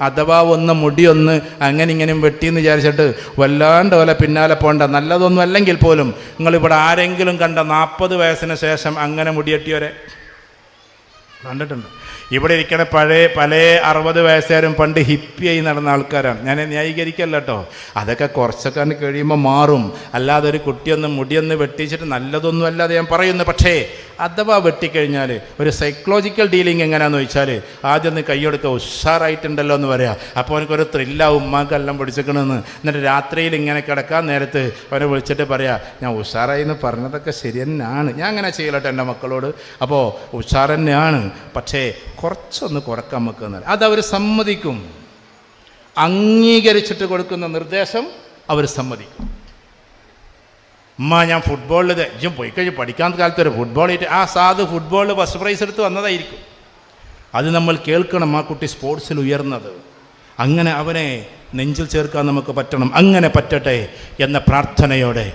അഥവാ ഒന്ന് മുടിയൊന്ന് അങ്ങനെ ഇങ്ങനെയും വെട്ടിയെന്ന് വിചാരിച്ചിട്ട് വല്ലാണ്ട് പോലെ പിന്നാലെ പോണ്ട നല്ലതൊന്നും അല്ലെങ്കിൽ പോലും നിങ്ങളിവിടെ ആരെങ്കിലും കണ്ട നാൽപ്പത് വയസ്സിന് ശേഷം അങ്ങനെ മുടിയെട്ടിയവരെ കണ്ടിട്ടുണ്ട്. ഇവിടെ ഇരിക്കണ പഴയ പല അറുപത് വയസ്സുകാരും പണ്ട് ഹിപ്പിയായി നടന്ന ആൾക്കാരാണ്. ഞാൻ ന്യായീകരിക്കല്ല കേട്ടോ. അതൊക്കെ കുറച്ചൊക്കെ കഴിയുമ്പോൾ മാറും. അല്ലാതെ ഒരു കുട്ടിയൊന്ന് മുടിയൊന്ന് വെട്ടിച്ചിട്ട് നല്ലതൊന്നും അല്ലാതെ ഞാൻ പറയുന്നു. പക്ഷേ അഥവാ വെട്ടിക്കഴിഞ്ഞാൽ ഒരു സൈക്കോളജിക്കൽ ഡീലിംഗ് എങ്ങനെയാണെന്ന് വെച്ചാൽ ആദ്യം ഒന്ന് കൈയ്യെടുക്കുക ഉഷാറായിട്ടുണ്ടല്ലോ എന്ന് പറയാം. അപ്പോൾ അവനക്കൊരു ത്രില്ലാവും ഉമ്മാക്കെല്ലാം പിടിച്ചേക്കണമെന്ന് എന്നിട്ട് രാത്രിയിൽ ഇങ്ങനെ കിടക്കാൻ നേരത്ത് അവനെ വിളിച്ചിട്ട് പറയാം ഞാൻ ഉഷാറായി എന്ന് പറഞ്ഞതൊക്കെ ശരി തന്നെയാണ്. ഞാൻ അങ്ങനെ ചെയ്യലട്ടെ എന്റെ മക്കളോട്. അപ്പോൾ ഉഷാർ തന്നെയാണ്. പക്ഷേ കുറച്ചൊന്ന് കുറയ്ക്കാൻ നമുക്ക് അതവർ സമ്മതിക്കും. അംഗീകരിച്ചിട്ട് കൊടുക്കുന്ന നിർദ്ദേശം അവർ സമ്മതിക്കും. ഉമ്മ ഞാൻ ഫുട്ബോളിൽ ഇജ്ജും പോയി കഴിഞ്ഞ് പഠിക്കാൻ കാലത്ത് ഒരു ഫുട്ബോൾ ആ സാധു ഫുട്ബോളിൽ ഫസ്റ്റ് പ്രൈസ് എടുത്ത് വന്നതായിരിക്കും. അത് നമ്മൾ കേൾക്കണം ആ കുട്ടി സ്പോർട്സിൽ ഉയർന്നത്. അങ്ങനെ അവനെ നെഞ്ചിൽ ചേർക്കാൻ നമുക്ക് പറ്റണം. അങ്ങനെ പറ്റട്ടെ എന്ന പ്രാർത്ഥനയോടെ